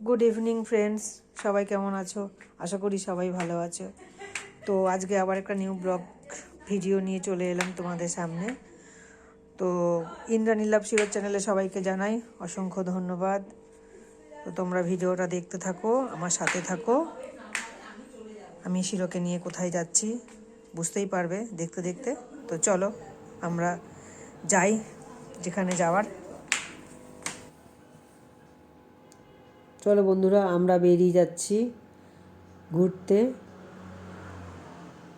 Good evening friends সবাই কেমন আছো? আশা করি সবাই ভালো আছো। তো আজকে আবার একটা নিউ ব্লগ ভিডিও নিয়ে চলে এলাম তোমাদের সামনে। তো ইন্দ্রানী লাভ শিরোর চ্যানেলে সবাইকে জানাই অসংখ্য ধন্যবাদ। তো তোমরা ভিডিওটা দেখতে থাকো, আমার সাথে থাকো। আমি শিরোকে নিয়ে কোথায় যাচ্ছি, বুঝতেই পারবে দেখতে দেখতে। তো চলো আমরা যাই যেখানে যাওয়ার। চলো বন্ধুরা, আমরা বেরিয়ে যাচ্ছি। ঘুরতে।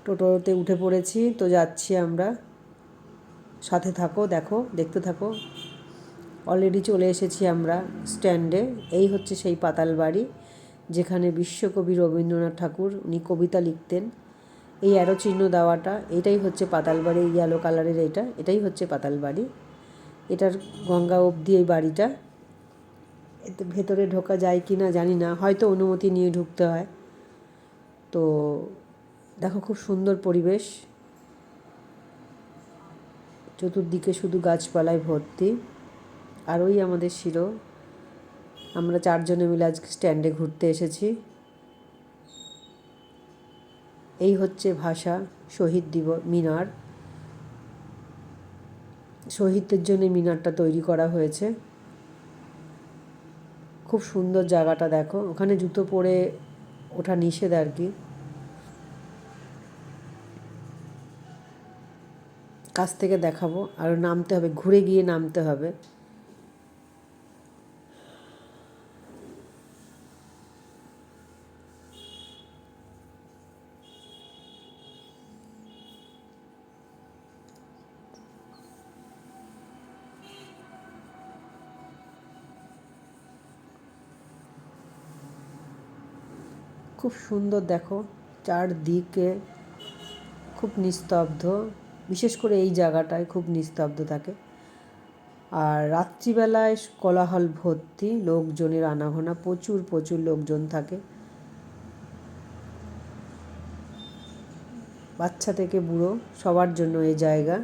টোটোতে উঠে পড়েছি, তো যাচ্ছি আমরা। সাথে থাকো, দেখো, দেখতে থাকো। অলরেডি চলে এসেছি আমরা স্ট্যান্ডে এই হচ্ছে সেই পাতাল বাড়ি, যেখানে বিশ্বকবি রবীন্দ্রনাথ ঠাকুর, উনি কবিতা লিখতেন। এই অ্যারো চিহ্ন দেওয়াটা, এটাই হচ্ছে পাতাল বাড়ি ইয়েলো কালারের এটা, এটাই হচ্ছে পাতাল বাড়ি। এটার গঙ্গা অবধি এই বাড়িটা। এতে ভেতরে ঢোকা যায় কি না জানি না, হয়তো অনুমতি নিয়ে ঢুকতে হয়। তো দেখো খুব সুন্দর পরিবেশ। চতুর্দিকে শুধু গাছপালায় ভর্তি। আর ওই আমাদের শিরো। আমরা চারজনে মিলে আজকে স্ট্যান্ডে ঘুরতে এসেছি। এই হচ্ছে ভাষা, শহীদ দিব মিনার। শহীদদের জন্য মিনারটা তৈরি করা হয়েছে। খুব সুন্দর জায়গাটা দেখো। ওখানে জুতো পরে ওঠা নিষেধ আর কি। কাছ থেকে দেখাবো। আর নামতে হবে, ঘুরে গিয়ে নামতে হবে। খুব সুন্দর দেখো, চারদিকে খুব নিস্তব্ধ, বিশেষ করে এই জায়গাটায় খুব নিস্তব্ধ থাকে। আর রাত্রিবেলায় কোলাহল ভর্তি লোকজনের আনাগোনা, প্রচুর প্রচুর লোকজন থাকে। বাচ্চা থেকে বুড়ো, সবার জন্য এই জায়গা।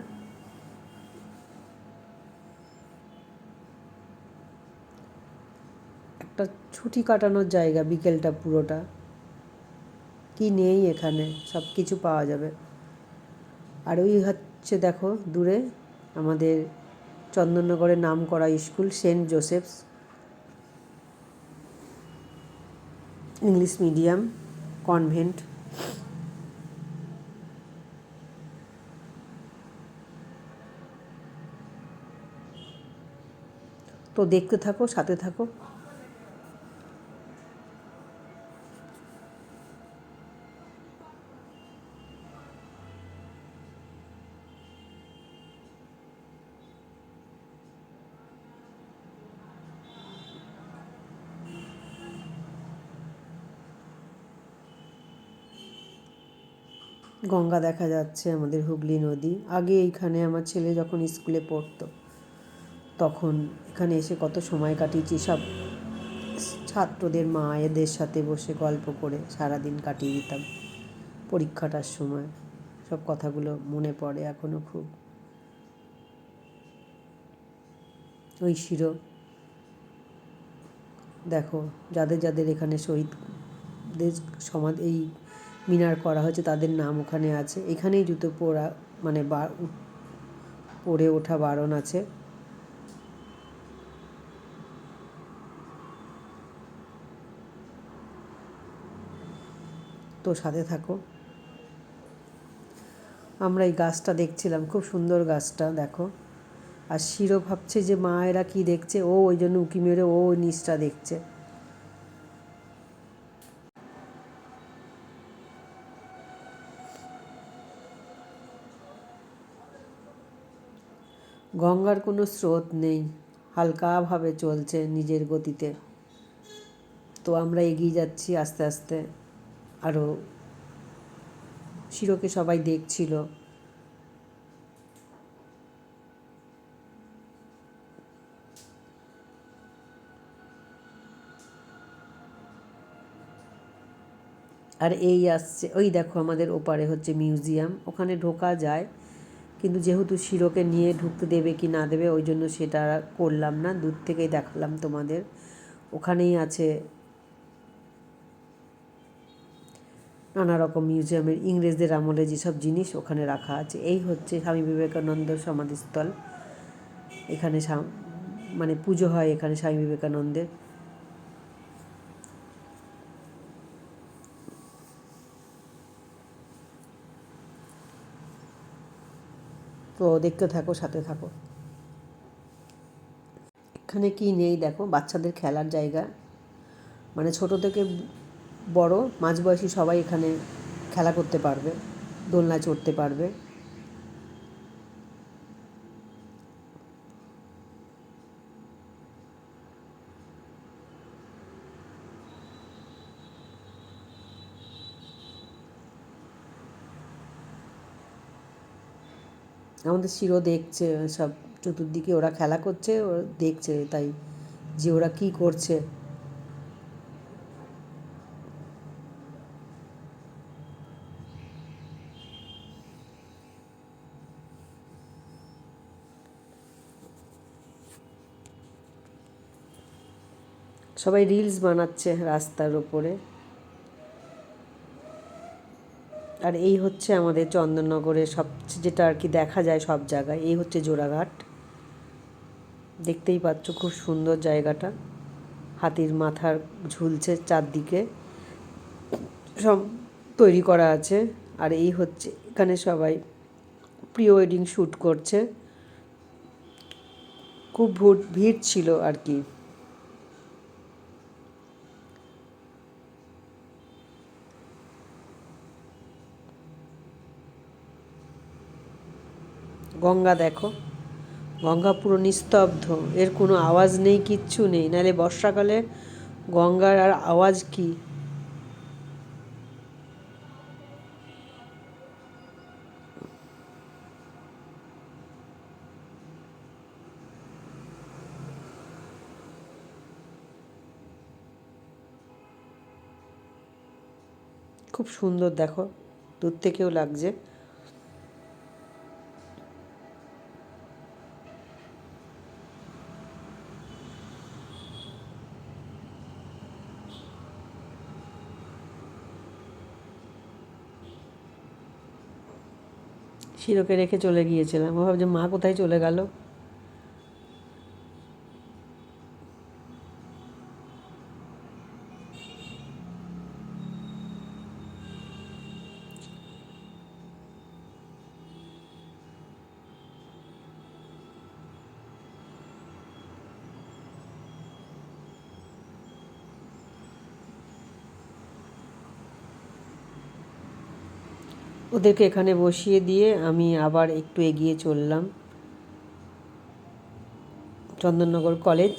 একটা ছুটি কাটানোর জায়গা বিকেলটা পুরোটা। কি নেই এখানে? সব কিছু পাওয়া যাবে। আর ওই হচ্ছে দেখো, দূরে আমাদের চন্দননগরের নাম করা school, saint Joseph's. English medium convent. তো দেখতে থাকো, সাথে থাকো। গঙ্গা দেখা যাচ্ছে আমাদের হুগলি নদী। আগে এইখানে আমার ছেলে যখন স্কুলে পড়তো, তখন এখানে এসে কত সময় কাটিয়েছি। সব ছাত্রদের, মায়েদের সাথে বসে গল্প করে সারাদিন কাটিয়ে দিতাম পরীক্ষাটার সময়। সব কথাগুলো মনে পড়ে এখনও খুব। ওই শিরো, দেখো, যাদের যাদের এখানে শহীদদের সমাধি, এই মিনার করা হয়েছে, তাদের নাম ওখানে আছে। এখানেই জুতো পরা মানে বা, পরে ওঠা বারণ আছে। তো সাথে থাকো। আমরা এই গাছটা দেখছিলাম, খুব সুন্দর গাছটা, দেখো। আর শিরো ভাবছে যে, মা এরা কী দেখছে? ও ওই জন্য উকি মেরে ও নিচটা দেখছে। গঙ্গার কোনো স্রোত নেই, হালকাভাবে চলছে নিজের গতিতে। তো আমরা এগিয়ে যাচ্ছি আস্তে আস্তে। আরও শিরোকে সবাই দেখছিল। আর এই আসছে, ওই দেখো আমাদের ওপারে হচ্ছে মিউজিয়াম, ওখানে ঢোকা যায়। কিন্তু যেহেতু শিরোকে নিয়ে ঢুকতে দেবে কি না দেবে, ওই জন্য সেটা করলাম না। দূর থেকেই দেখালাম তোমাদের। ওখানেই আছে নানা রকম মিউজিয়ামের ইংরেজদের আমলে যেসব জিনিস ওখানে রাখা আছে। এই হচ্ছে স্বামী বিবেকানন্দর সমাধিস্থল। এখানে মানে পুজো হয় এখানে স্বামী বিবেকানন্দের। তো দেখতে থাকো, সাথে থাকো। এখানে কি নেই দেখো, বাচ্চাদের খেলার জায়গা। মানে ছোট থেকে বড়, মাঝবয়সী সবাই এখানে খেলা করতে পারবে, দোলনায় চড়তে পারবে। আমাদের শিরো দেখছে, সব চতুর্দিকে ওরা খেলা করছে ও দেখছে তাই যে ওরা কি করছে। সবাই রিলস বানাচ্ছে রাস্তার ওপরে আর এই হচ্ছে আমাদের চন্দননগরের সব যেটা আর কি দেখা যায় সব জায়গায়, এই হচ্ছে জোড়াঘাট। দেখতেই পাচ্ছ খুব সুন্দর জায়গাটা। হাতির মাথার ঝুলছে চারদিকে। সব তৈরি করা আছে। আর এই হচ্ছে এখানে সবাই প্রি ওয়েডিং শ্যুট করছে। খুব ভিড় ছিল আর কি। গঙ্গা দেখো। গঙ্গা পুরো নিস্তব্ধ। এর কোনো আওয়াজ নেই, কিচ্ছু নেই। নাহলে বর্ষাকালে গঙ্গার আর আওয়াজ কি? খুব সুন্দর দেখো। দূর থেকেও লাগছে। শিরোকে রেখে চলে গিয়েছিলাম। ও ভাবছে মা কোথায় চলে গেল? ওদেরকে এখানে বসিয়ে দিয়ে আমি আবার একটু এগিয়ে চললাম। চন্দননগর কলেজ।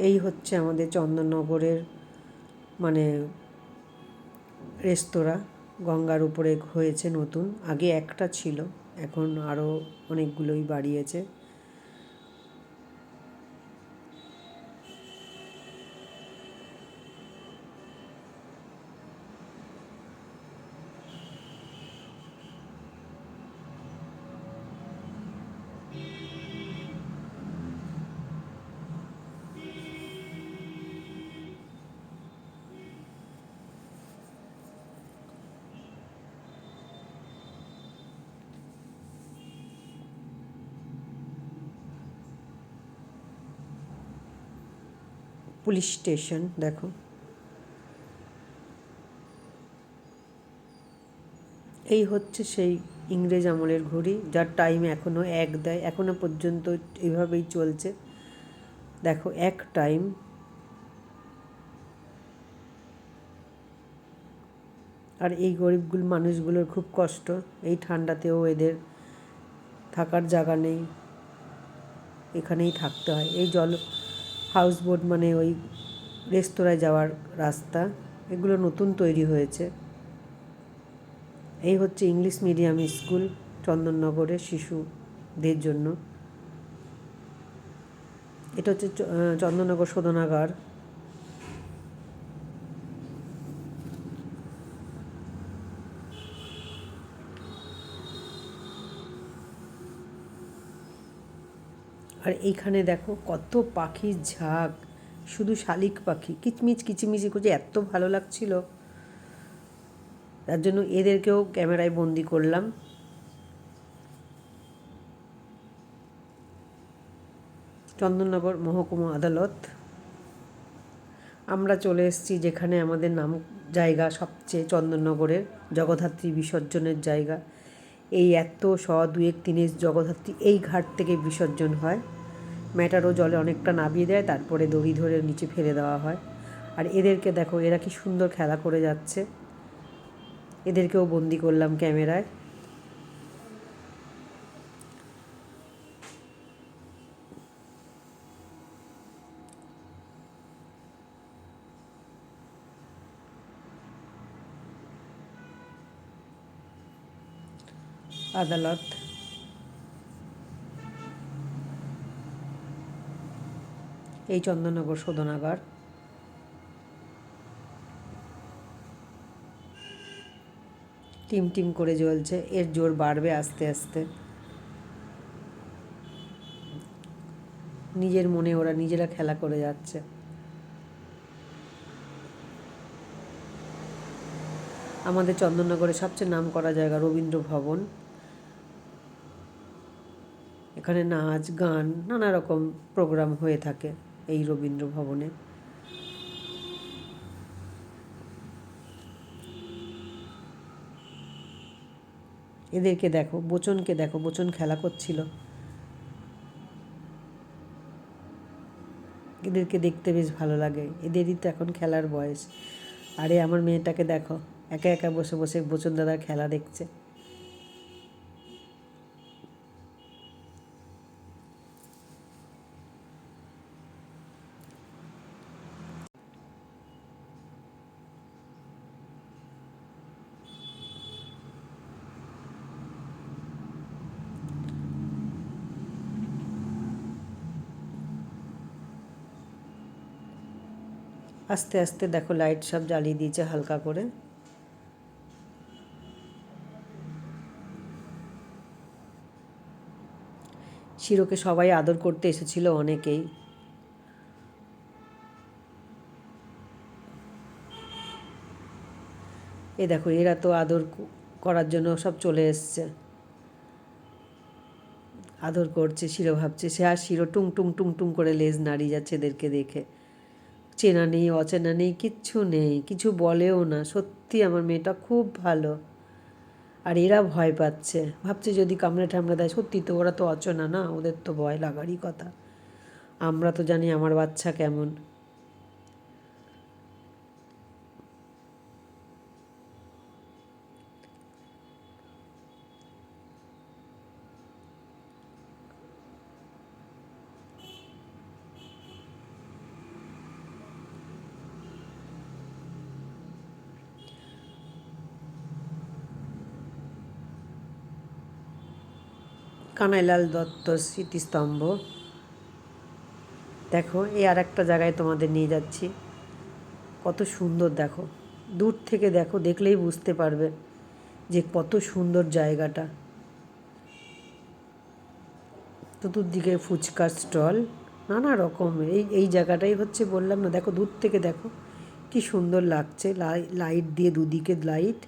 এই হচ্ছে আমাদের চন্দননগরের মানে রেস্তোরাঁ। গঙ্গার উপরে হয়েছে নতুন। আগে একটা ছিল, এখন আরও অনেকগুলোই বাড়িয়েছে। পুলিশ স্টেশন দেখো। এই হচ্ছে সেই ইংরেজ আমলের ঘড়ি, যার টাইম এখনও এক দেয় এখনও পর্যন্ত এভাবেই চলছে। দেখো, এক টাইম আর এই গরিবগুলো মানুষগুলোর খুব কষ্ট, এই ঠান্ডাতেও এদের থাকার জায়গা নেই, এখানেই থাকতে হয়। এই জল হাউস বোট মানে ওই রেস্তোরাঁয় যাওয়ার রাস্তা। এগুলো নতুন তৈরি হয়েছে। এই হচ্ছে ইংলিশ মিডিয়াম স্কুল চন্দননগরে শিশুদের জন্য। এটা হচ্ছে চন্দননগর শোধনাগার আর এইখানে দেখো কত পাখির ঝাঁক। শুধু শালিক পাখি। কিচমিচ, কিচিমিচি করছে এত ভালো লাগছিল। তার জন্য এদেরকেও ক্যামেরায় বন্দি করলাম। চন্দননগর মহকুমা আদালত। আমরা চলে এসেছি যেখানে আমাদের নাম জায়গা সবচেয়ে চন্দননগরের জগদ্ধাত্রী বিসর্জনের জায়গা। এই এত শ দুয়েক দিনের জগদ্ধাত্রী এই ঘাট থেকে বিসর্জন হয়। ম্যাটারও জলে অনেকটা নামিয়ে দেয়, তারপরে দড়ি ধরে নিচে ফেলে দেওয়া হয়। আর এদেরকে দেখো, এরা কি সুন্দর খেলা করে যাচ্ছে। এদেরকেও বন্দি করলাম ক্যামেরায়। আদালত। এই চন্দননগর শোধনাগার। টিম টিম করে জ্বলছে, এর জোর বাড়বে আস্তে আস্তে। নিজের মনে ওরা নিজেরা খেলা করে যাচ্ছে। আমাদের চন্দননগরে সবচেয়ে নাম করা জায়গা রবীন্দ্র ভবন। এখানে নাচ, গান, নানা রকম প্রোগ্রাম হয়ে থাকে এই রবীন্দ্র ভবনে। এদেরকে দেখো, বচনকে দেখো, বচন খেলা করছিল। এদেরকে দেখতে বেশ ভালো লাগে, এদেরই তো এখন খেলার বয়স। আরে আমার মেয়েটাকে দেখো, একা একা বসে বসে বচন দাদার খেলা দেখছে। আস্তে আস্তে দেখো লাইট সব জ্বালিয়ে দিয়েছে হালকা করে। শিরোকে সবাই আদর করতে এসেছিল অনেকেই। এ দেখো, এরা তো আদর করার জন্য সব চলে এসছে। আদর করছে, শিরো ভাবছে, সে আর শিরো টুং টুং টুং টুং করে লেজ নাড়িয়ে যাচ্ছে এদেরকে দেখে। চেনা নেই, অচেনা নেই, কিচ্ছু নেই, কিছু বলেও না। সত্যি আমার মেয়েটা খুব ভালো। আর এরা ভয় পাচ্ছে। ভাবছে যদি কামড়ে ঠামড়ে দেয়, সত্যি তো ওরা তো অচেনা না, ওদের তো ভয় লাগারই কথা। আমরা তো জানি আমার বাচ্চা কেমন। কানাইলাল দত্ত স্মৃতিস্তম্ভ। দেখো, এই আর একটা জায়গায় তোমাদের নিয়ে যাচ্ছি। কত সুন্দর দেখো। দূর থেকে দেখো, দেখলেই বুঝতে পারবে যে কত সুন্দর জায়গাটা। চতুর্দিকে ফুচকার স্টল, নানা রকমের। এই এই জায়গাটাই হচ্ছে বললাম না, দেখো দূর থেকে দেখো। কি সুন্দর লাগছে, লাই- লাইট দিয়ে দুদিকে লাইট।